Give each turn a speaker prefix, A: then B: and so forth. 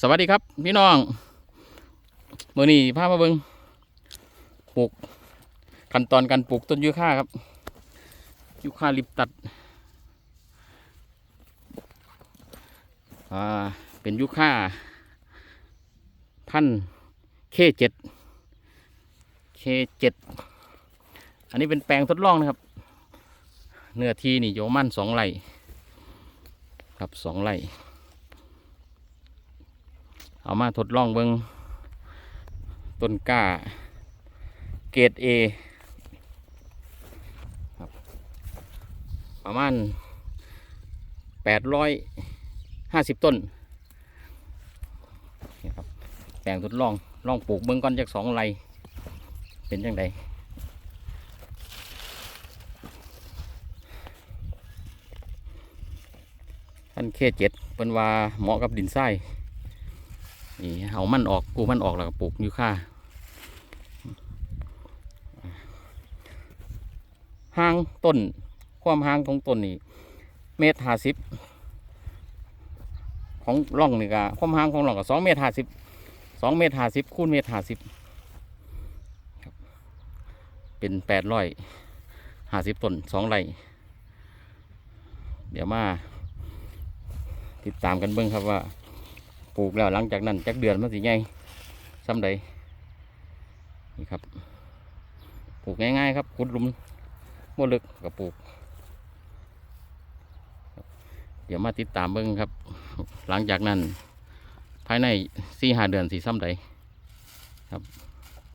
A: สวัสดีครับพี่น้องมื่อนี้พามาเบิงปลูกขั้นตอนการปลูกต้นยูคาครับยูคาลิปตัดเป็นยูคาพันเคเจ็ดเคเจ็ดอันนี้เป็นแปลงทดลองนะครับ เนื้อที่นี่โยมันสองไร่ครับสองไร่ เอามาทดลองเบิงต้นกล้า เกรดเอครับประมาณแปดร้อยห้าสิบต้นนี่ครับแปลงทดลองลองปลูกเบิ้งก่อนจากสองไรเป็นยังไงท่านเคเจ็ดเป็นว่าเหมาะกับดินทราย นี่เอามันออกกูมันออกแล้วก็ปลูกยูคาห่างต้น ความห่างของต้นนี่เมตรห้าสิบของร่องนี่ก็ความห่างของร่องก็สองเมตรห้าสิบสองเมตรห้าสิบคูณเมตรห้าสิบเป็นแปดร้อยห้าสิบต้นสองไร่เดี๋ยวมา ติดตามกันเบิ้งครับว่า ปลูกแล้วหลังจากนั้นจักเดือนมันสิไงซ้ำใดนี่ครับ ปลูกง่ายๆครับขุดหลุมบ่ลึกก็ปลูก เดี๋ยวมาติดตามเบิ้งครับ หลังจากนั้น ภายในสี่หาเดือนสีซ้ำใดครับ